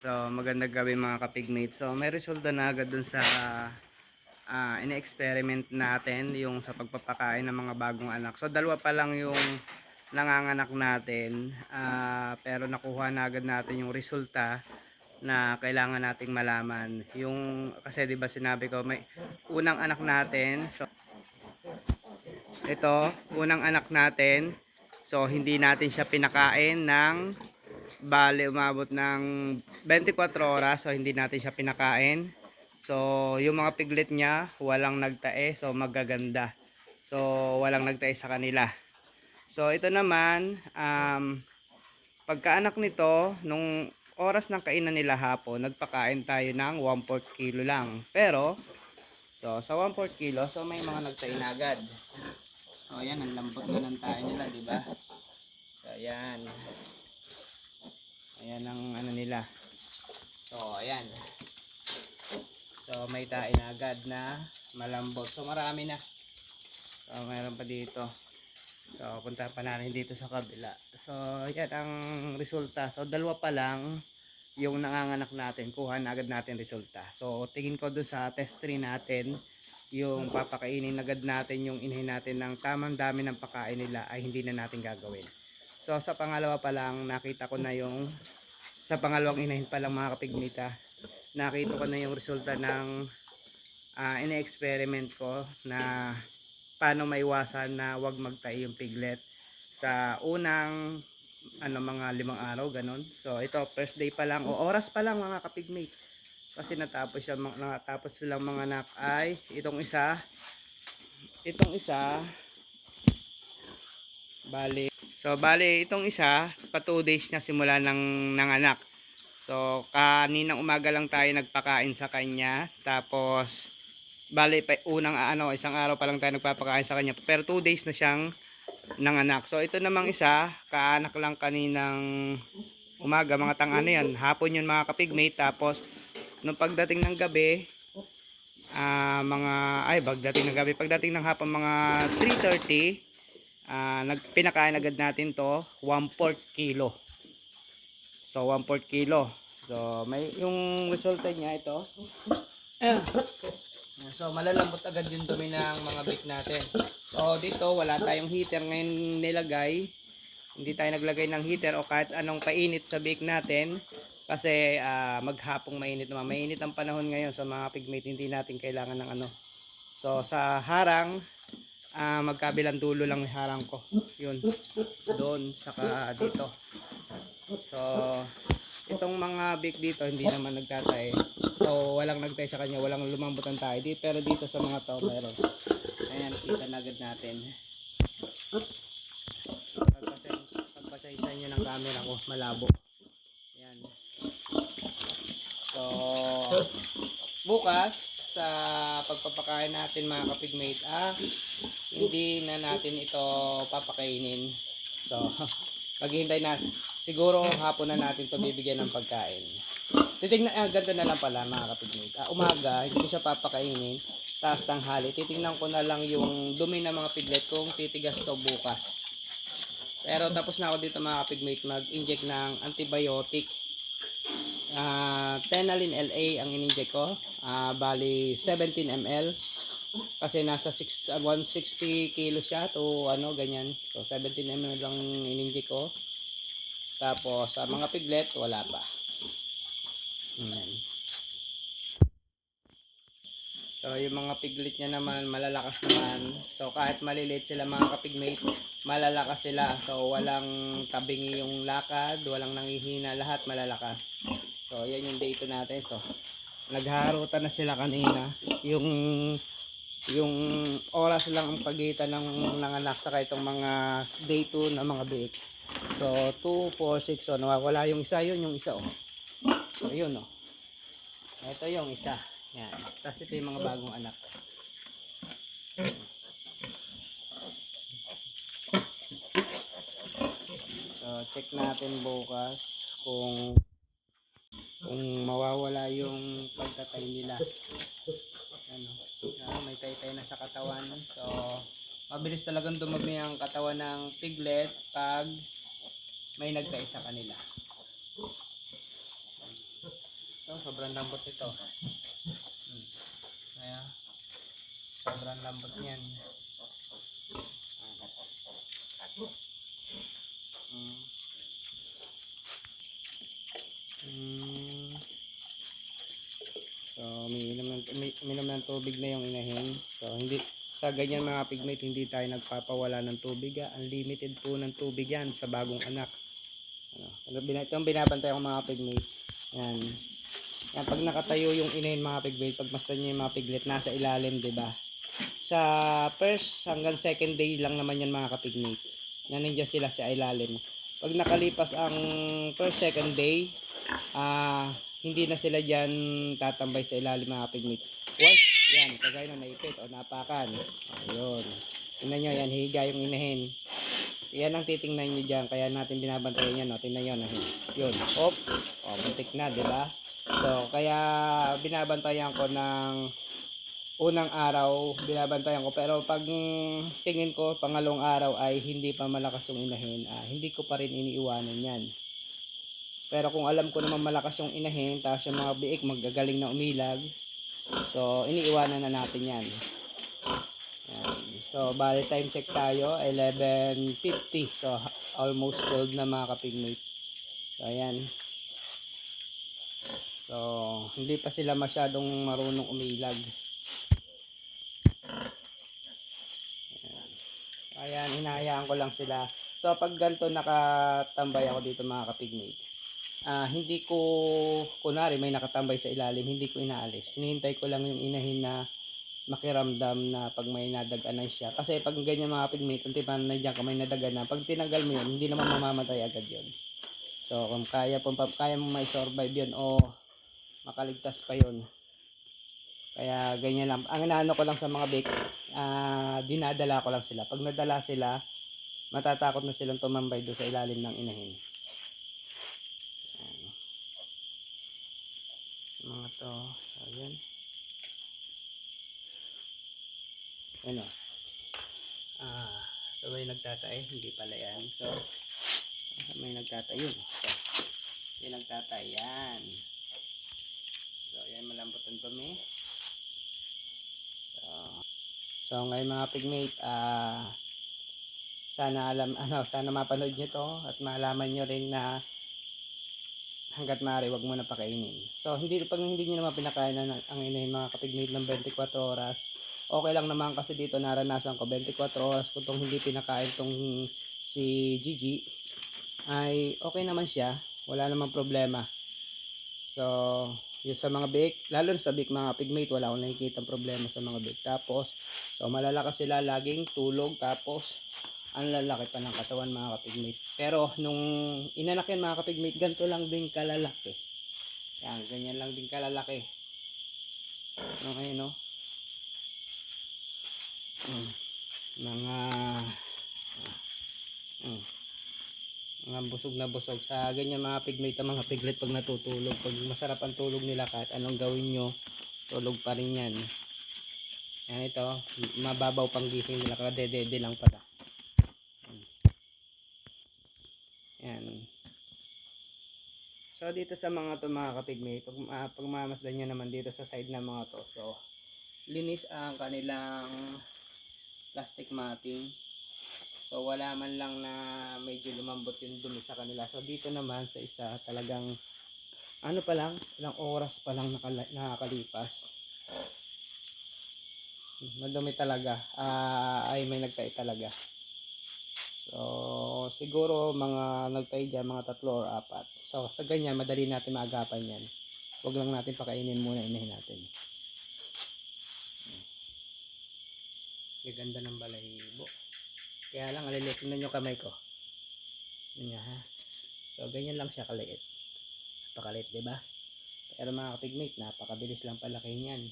So, magandang gabi mga kapigmate. So, may resulta na agad dun sa ah, ine-experiment natin yung sa pagpapakain ng mga bagong anak. So, dalawa pa lang yung nanganganak natin. ah, pero nakuha na agad natin yung resulta na kailangan nating malaman. Yung, kasi di ba sinabi ko, may unang anak natin. So, ito, unang anak natin. So, hindi natin siya pinakain ng Bale, umabot ng 24 oras. So, hindi natin siya pinakain. So, yung mga piglet niya, walang nagtae. So, magaganda. So, walang nagtae sa kanila. So, ito naman, um, pagkaanak nito, nung oras ng kainan nila hapon, nagpakain tayo ng 1/4 kilo lang. Pero, so, sa 1/4 kilo, so may mga nagtae na agad. So, ayan, ang lambot na ng tayo nila, di ba? So, ayan. Ayan ang ano nila. So, ayan. So, may tain agad na malambot. So, marami na. So, mayroon pa dito. So, punta pa natin dito sa kabila. So, yan ang resulta. So, dalawa pa lang yung nanganganak natin. Kuha na agad natin resulta. So, tingin ko doon sa test 3 natin, yung papakainin agad natin, yung inhay natin ng tamang dami ng pakain nila ay hindi na natin gagawin. So sa pangalawa pa lang nakita ko na yung sa pangalawang inahin pa lang mga kapigmita nakita ko na yung resulta ng ah, ine-experiment ko na paano maiwasan na wag magtahi yung piglet sa unang ano mga limang araw ganun. So ito first day pa lang o oras pa lang mga kapigmate. Kasi natapos siya natapos silang mga anak ay itong isa itong isa bali So, bali, itong isa, pa 2 days niya simula ng nanganak. So, kaninang umaga lang tayo nagpakain sa kanya. Tapos, bali, pa, unang ano, isang araw pa lang tayo nagpapakain sa kanya. Pero 2 days na siyang nanganak. So, ito namang isa, kaanak lang kaninang umaga, mga tang ano yan. Hapon yun mga kapigmate. Tapos, nung pagdating ng gabi, ah mga, ay, pagdating ng gabi, pagdating ng hapon, mga 3.30, Ah, nagpinakain agad natin to 1/4 kilo. So 1/4 kilo. So may yung resulta niya ito. Ayan. So malalambot agad yung dumi ng mga bake natin. So dito wala tayong heater ngayon nilagay. Hindi tayo naglagay ng heater o kahit anong painit sa bake natin kasi ah, maghapong mainit naman. Mainit ang panahon ngayon sa mga pigmate hindi natin kailangan ng ano. So sa harang ah magkabilang dulo lang yung harang ko. Yun. Doon saka dito. So itong mga bake dito hindi naman nagtatay. So walang nagtay sa kanya, walang lumambutan tayo. Di, pero dito sa mga to meron. Ayan, kita na agad natin. Pagpasensya nyo ng camera ko, malabo. Ayan. So, bukas sa pagpapakain natin mga kapigmate ah. Hindi na natin ito papakainin. So maghihintay na. Siguro hapon na natin to bibigyan ng pagkain. Titignan ah, ganito na lang pala mga kapigmate. Ah, umaga hindi ko siya papakainin. Taas tanghali. Titignan ko na lang yung dumi ng mga piglet kung titigas to bukas. Pero tapos na ako dito mga kapigmate mag-inject ng antibiotic Ah, Tenalin LA ang in-inject ko. Ah, bali 17 ml. Kasi nasa 6, ah, 160 kilo siya to ano ganyan. So 17 ml lang in-inject ko. Tapos sa mga piglet wala pa. Ayan. So yung mga piglet niya naman malalakas naman. So kahit maliliit sila mga kapigmate, malalakas sila. So walang tabingi yung lakad, walang nangihina, lahat malalakas. So, yan yung day 2 natin. So, naghaharutan na sila kanina. Yung yung oras lang ang pagitan ng nanganak sa itong mga day 2 na mga bake. So, 2, 4, 6. So, nawawala yung isa. Yun yung isa. Oh. So, yun. Oh. Ito yung isa. Yan. Tapos ito yung mga bagong anak. So, check natin bukas kung kung mawawala yung pagtatay nila. Ano, ah, may taytay na sa katawan. So, mabilis talagang dumami ang katawan ng piglet pag may nagtay sa kanila. Ito, sobrang lambot nito. Hmm. Kaya, sobrang lambot niyan. Hmm. Hmm. So, umiinom ng, umi- uminom ng tubig na yung inahin. So, hindi, sa ganyan mga pigmate, hindi tayo nagpapawala ng tubig. Ah. Unlimited po ng tubig yan sa bagong anak. Ano, ano, bina- ito ang binabantay ko mga pigmate. Yan. Yan, pag nakatayo yung inahin mga pigmate, pagmasdan nyo yung mga piglet, nasa ilalim, ba? Sa first hanggang second day lang naman yan mga kapigmate. Na nandiyan sila sa ilalim. Pag nakalipas ang first, second day, ah, hindi na sila dyan tatambay sa ilalim mga pigmate. Once, yan, kagaya na naipit o napakan. Ayun. Tingnan nyo, yan, higa yung inahin. Yan ang titingnan nyo dyan, kaya natin binabantayan yan, no? tingnan nyo, nahin. Yun, hop, o, muntik na, di ba? So, kaya binabantayan ko ng unang araw, binabantayan ko. Pero pag tingin ko, pangalong araw ay hindi pa malakas yung inahin, ah, hindi ko pa rin iniiwanan yan. Pero kung alam ko naman malakas yung inahin, tapos yung mga biik magagaling na umilag, so iniiwanan na natin yan. So, bali time check tayo, 11.50. So, almost 12 na mga kapigmate. So, ayan. So, hindi pa sila masyadong marunong umilag. Ayan. Ayan, hinahayaan ko lang sila. So, pag ganito nakatambay ako dito mga kapigmate, ah hindi ko, kunwari may nakatambay sa ilalim, hindi ko inaalis. Hinihintay ko lang yung inahin na makiramdam na pag may nadaganan siya. Kasi pag ganyan mga pigmate, kung tipan na dyan ka may nadaganan, pag tinanggal mo yun, hindi naman mamamatay agad yun. So, kung kaya, pa- kaya mo may survive yun o makaligtas pa yun. Kaya ganyan lang. Ang inaano ko lang sa mga bake, ah dinadala ko lang sila. Pag nadala sila, matatakot na silang tumambay doon sa ilalim ng inahin. Mga to. So, yan. Ano? Ah, so may nagtatay, hindi pala yan. So, may nagtatay yun. So, yung nagtatay, yan. So, yan, malambot ang dumi. So, so ngayon mga pigmate, ah, sana alam, ano, sana mapanood nyo to at malaman nyo rin na hanggat maaari, wag mo na pakainin. So, hindi, pag hindi nyo naman pinakain na ng- ang inahin mga kapigmate ng 24 oras, okay lang naman kasi dito naranasan ko 24 oras ko tong hindi pinakain tong si Gigi ay okay naman siya wala namang problema so yung sa mga bake lalo sa bake mga pigmate wala akong nakikita problema sa mga bake tapos so malalakas sila laging tulog tapos ang lalaki pa ng katawan mga kapigmate. Pero nung inanak mga kapigmate ganito lang din kalalaki. Yan ganyan lang din kalalaki. Okay no? Mm. Mga mm. mga busog na busog. Sa ganyan mga pigmate mga piglet pag natutulog pag masarap ang tulog nila kahit anong gawin nyo tulog pa rin yan. Yan ito. Mababaw pang gising nila kadedede lang pala Mm. yan so dito sa mga to mga kapigmate pag, uh, pag mamasdan nyo naman dito sa side ng mga to so linis ang kanilang plastic matting. So wala man lang na medyo lumambot yung dumi sa kanila. So dito naman sa isa talagang ano pa lang, ilang oras pa lang nakakalipas. Madumi talaga. Ah, ay may nagtay talaga. So siguro mga nagtay dyan, mga tatlo or apat. So sa ganyan, madali natin maagapan yan. Huwag lang natin pakainin muna, inahin natin. Gaganda ng balahibo. Kaya lang, aliliit. Tingnan nyo kamay ko. Nga, ha? So, ganyan lang siya kaliit. Napakaliit, ba? Pero mga kapigmate, napakabilis lang palaki niyan.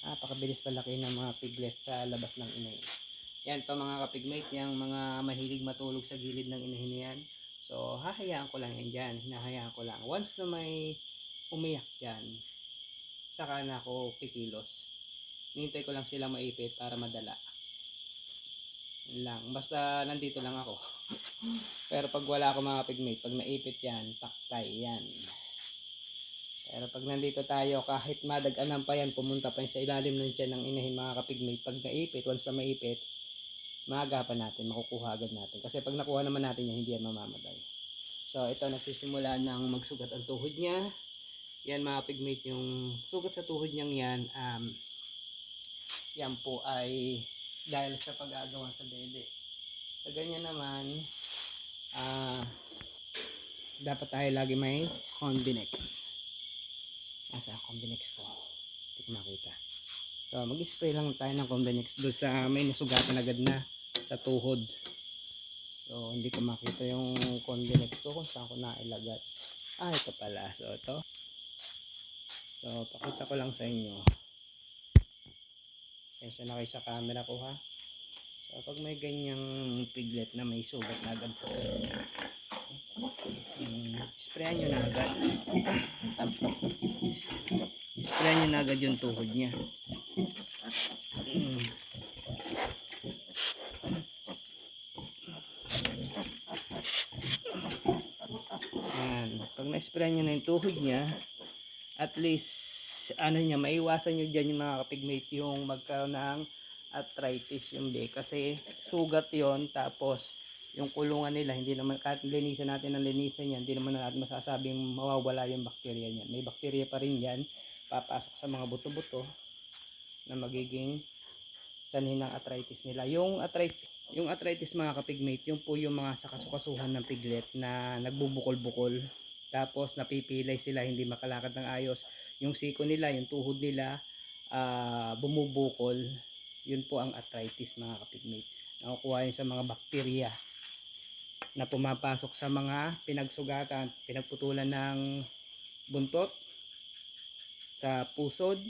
Napakabilis palaki ng mga piglet sa labas ng inahin. Yan to mga kapigmate, yung mga mahilig matulog sa gilid ng inahin yan. So, hahayaan ko lang yan dyan. Hinahayaan ko lang. Once na may umiyak dyan, saka na ako kikilos. Nintay ko lang sila maipit para madala. Lang. Basta nandito lang ako. Pero pag wala ako mga pigmate, pag naipit yan, taktay yan. pag nandito tayo, kahit madaganan pa yan, pumunta pa yan sa ilalim ng tiyan ng inahin mga kapigmate. Pag naipit, once na maipit, maagapan natin, makukuha agad natin. Kasi pag nakuha naman natin yan, hindi yan mamamatay. So, ito nagsisimula ng magsugat ang tuhod niya. Yan mga pigmate, yung sugat sa tuhod niyang yan, um, yan po ay dahil sa pag-agawa sa dede. Sa ganyan naman, ah, dapat tayo lagi may Convinex. Nasa Convinex ko? Hindi ko makita. So, mag-spray lang tayo ng Convinex doon sa may nasugatan agad na sa tuhod. So, hindi ko makita yung Convinex ko kung saan ko nailagay. Ah, ito pala. So, ito. So, pakita ko lang sa inyo. Sensya na kayo sa camera ko ha. So, pag may ganyang piglet na may sugat na agad sa kanya, um, nyo na agad. Sprayan nyo na agad yung tuhod niya. Mm. Yan. Pag na-spray nyo na yung tuhod niya, at least, ano niya, maiwasan nyo dyan yung mga kapigmate yung magkaroon ng arthritis yung day. Kasi sugat yon tapos yung kulungan nila, hindi naman, kahit linisan natin ang linisan yan, hindi naman natin masasabing mawawala yung bakterya niyan. May bakterya pa rin yan, papasok sa mga buto-buto na magiging sanhin ng arthritis nila. Yung arthritis, yung arthritis mga kapigmate, yung po yung mga sakasukasuhan ng piglet na nagbubukol-bukol. Tapos napipilay sila, hindi makalakad ng ayos. Yung siko nila, yung tuhod nila, ah, bumubukol. Yun po ang arthritis mga kapigmate. Nakukuha yun sa mga bakterya na pumapasok sa mga pinagsugatan, pinagputulan ng buntot, sa pusod,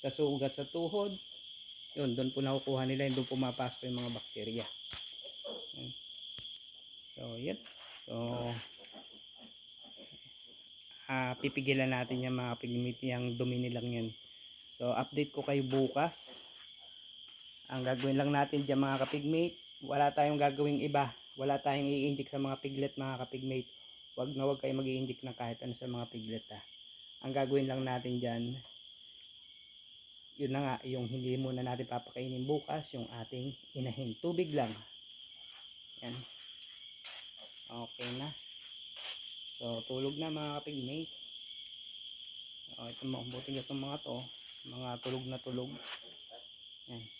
sa sugat sa tuhod, yun, doon po nakukuha nila, yun, doon pumapasok yung mga bakterya. Yan. So, yan. So, ah pipigilan natin yung mga pigmate yung dumi nilang yan. So, update ko kayo bukas. Ang gagawin lang natin dyan mga kapigmate, wala tayong gagawing iba. Wala tayong i-inject sa mga piglet mga kapigmate. Huwag na huwag kayo mag inject ng kahit ano sa mga piglet ha. Ang gagawin lang natin dyan, yun na nga, yung hindi muna natin papakainin bukas, yung ating inahin. Tubig lang. Yan. Okay na. So, tulog na mga kapigmate. O, ito buting itong mga to. Mga tulog na tulog. Yan.